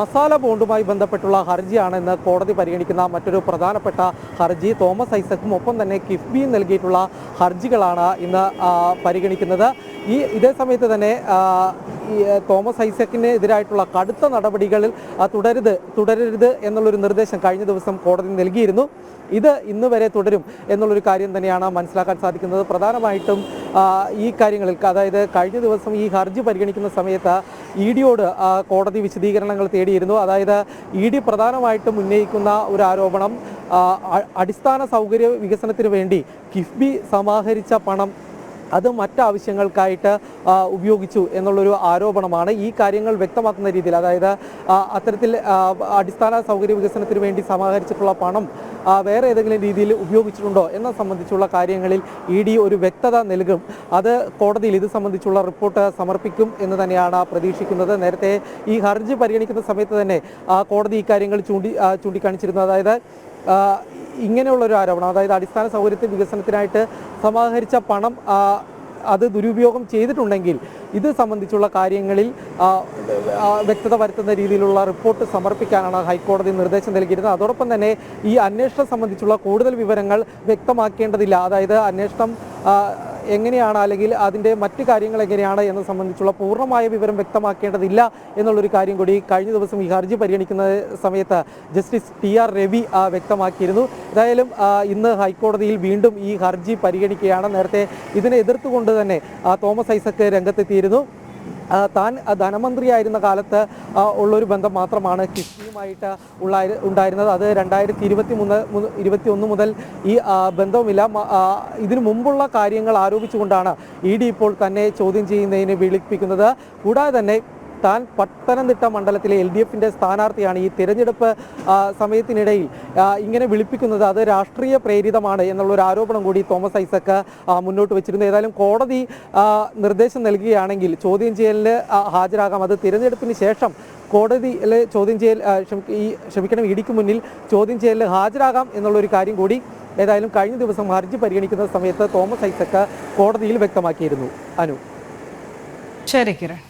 മസാല ബോണ്ടുമായി ബന്ധപ്പെട്ടുള്ള ഹർജിയാണ് ഇന്ന് കോടതി പരിഗണിക്കുന്ന മറ്റൊരു പ്രധാനപ്പെട്ട ഹർജി. തോമസ് ഐസക്കും ഒപ്പം തന്നെ കിഫ്ബിയും നൽകിയിട്ടുള്ള ഹർജികളാണ് ഇന്ന് പരിഗണിക്കുന്നത്. ഈ ഇതേ സമയത്ത് തന്നെ തോമസ് ഐസക്കിന് എതിരായിട്ടുള്ള കടുത്ത നടപടികളിൽ തുടരുത് തുടരരുത് എന്നുള്ളൊരു നിർദ്ദേശം കഴിഞ്ഞ ദിവസം കോടതി നൽകിയിരുന്നു. ഇത് ഇന്ന് വരെ തുടരും എന്നുള്ളൊരു കാര്യം തന്നെയാണ് മനസ്സിലാക്കാൻ സാധിക്കുന്നത്. പ്രധാനമായിട്ടും ഈ കാര്യങ്ങളിൽ അതായത് കഴിഞ്ഞ ദിവസം ഈ ഹർജി പരിഗണിക്കുന്ന സമയത്ത് ഇ ഡിയോട് കോടതി വിശദീകരണങ്ങൾ തേടിയിരുന്നു. അതായത് ഇ ഡി പ്രധാനമായിട്ടും ഉന്നയിക്കുന്ന ഒരു ആരോപണം അടിസ്ഥാന സൗകര്യ വികസനത്തിന് വേണ്ടി കിഫ്ബി സമാഹരിച്ച പണം അത് മറ്റാവശ്യങ്ങൾക്കായിട്ട് ഉപയോഗിച്ചു എന്നുള്ളൊരു ആരോപണമാണ് ഈ കാര്യങ്ങൾ വ്യക്തമാക്കുന്ന രീതിയിൽ. അതായത് അത്തരത്തിൽ അടിസ്ഥാന സൗകര്യ വികസനത്തിന് വേണ്ടി സമാഹരിച്ചിട്ടുള്ള പണം വേറെ ഏതെങ്കിലും രീതിയിൽ ഉപയോഗിച്ചിട്ടുണ്ടോ എന്ന സംബന്ധിച്ചുള്ള കാര്യങ്ങളിൽ ഇ ഡി ഒരു വ്യക്തത നൽകും. അത് കോടതിയിൽ ഇത് സംബന്ധിച്ചുള്ള റിപ്പോർട്ട് സമർപ്പിക്കും എന്ന് തന്നെയാണ് പ്രതീക്ഷിക്കുന്നത്. നേരത്തെ ഈ ഹർജി പരിഗണിക്കുന്ന സമയത്ത് തന്നെ കോടതി ഇക്കാര്യങ്ങൾ കാര്യങ്ങൾ ചൂണ്ടി ചൂണ്ടിക്കാണിച്ചിരുന്നു അതായത് ഇങ്ങനെയുള്ള ഇങ്ങനെയുള്ളൊരു ആരോപണം അതായത് അടിസ്ഥാന സൗകര്യത്തെ വികസനത്തിനായിട്ട് സമാഹരിച്ച പണം അത് ദുരുപയോഗം ചെയ്തിട്ടുണ്ടെങ്കിൽ ഇത് സംബന്ധിച്ചുള്ള കാര്യങ്ങളിൽ വ്യക്തത വരുത്തുന്ന രീതിയിലുള്ള റിപ്പോർട്ട് സമർപ്പിക്കാനാണ് ഹൈക്കോടതി നിർദ്ദേശം നൽകിയിരുന്നത്. അതോടൊപ്പം തന്നെ ഈ അന്വേഷണം സംബന്ധിച്ചുള്ള കൂടുതൽ വിവരങ്ങൾ വ്യക്തമാക്കേണ്ടതില്ല. അതായത് അന്വേഷണം എങ്ങനെയാണ് അല്ലെങ്കിൽ അതിന്റെ മറ്റ് കാര്യങ്ങൾ എങ്ങനെയാണ് എന്ന് സംബന്ധിച്ചുള്ള പൂർണമായ വിവരം വ്യക്തമാക്കേണ്ടതില്ല എന്നുള്ളൊരു കാര്യം കൂടി കഴിഞ്ഞ ദിവസം ഈ ഹർജി പരിഗണിക്കുന്ന സമയത്ത് ജസ്റ്റിസ് ടി ആർ രവി വ്യക്തമാക്കിയിരുന്നു. ഏതായാലും ഇന്ന് ഹൈക്കോടതിയിൽ വീണ്ടും ഈ ഹർജി പരിഗണിക്കുകയാണ്. നേരത്തെ ഇതിനെ എതിർത്തുകൊണ്ട് തന്നെ തോമസ് ഐസക് രംഗത്തെത്തിയിരുന്നു. താൻ ധനമന്ത്രിയായിരുന്ന കാലത്ത് ഉള്ളൊരു ബന്ധം മാത്രമാണ് കിഫ്ബിയുമായിട്ട് ഉള്ള ഉണ്ടായിരുന്നത്. അത് രണ്ടായിരത്തി ഇരുപത്തി മൂന്ന് ഇരുപത്തി ഒന്ന് മുതൽ ഈ ബന്ധവുമില്ല. ഇതിനു മുമ്പുള്ള കാര്യങ്ങൾ ആരോപിച്ചുകൊണ്ടാണ് ഇ ഡി ഇപ്പോൾ തന്നെ ചോദ്യം ചെയ്യുന്നതിന് വിളിപ്പിക്കുന്നത്. കൂടാതെ തന്നെ താൻ പത്തനംതിട്ട മണ്ഡലത്തിലെ എൽ ഡി എഫിന്റെ സ്ഥാനാർത്ഥിയാണ് ഈ തിരഞ്ഞെടുപ്പ് സമയത്തിനിടയിൽ ഇങ്ങനെ വിളിപ്പിക്കുന്നത്. അത് രാഷ്ട്രീയ പ്രേരിതമാണ് എന്നുള്ളൊരു ആരോപണം കൂടി തോമസ് ഐസക്ക് മുന്നോട്ട് വെച്ചിരുന്നു. ഏതായാലും കോടതി നിർദ്ദേശം നൽകുകയാണെങ്കിൽ ചോദ്യം ചെയ്യലിന് ഹാജരാകാം. അത് തിരഞ്ഞെടുപ്പിന് ശേഷം കോടതിയിലെ ചോദ്യം ചെയ്യൽ ഈ ക്ഷമിക്കണം ഇടിക്ക് മുന്നിൽ ചോദ്യം ചെയ്യലിൽ ഹാജരാകാം എന്നുള്ളൊരു കാര്യം കൂടി ഏതായാലും കഴിഞ്ഞ ദിവസം ഹർജി പരിഗണിക്കുന്ന സമയത്ത് തോമസ് ഐസക്ക് കോടതിയിൽ വ്യക്തമാക്കിയിരുന്നു. അനു. ശരി കിരൺ.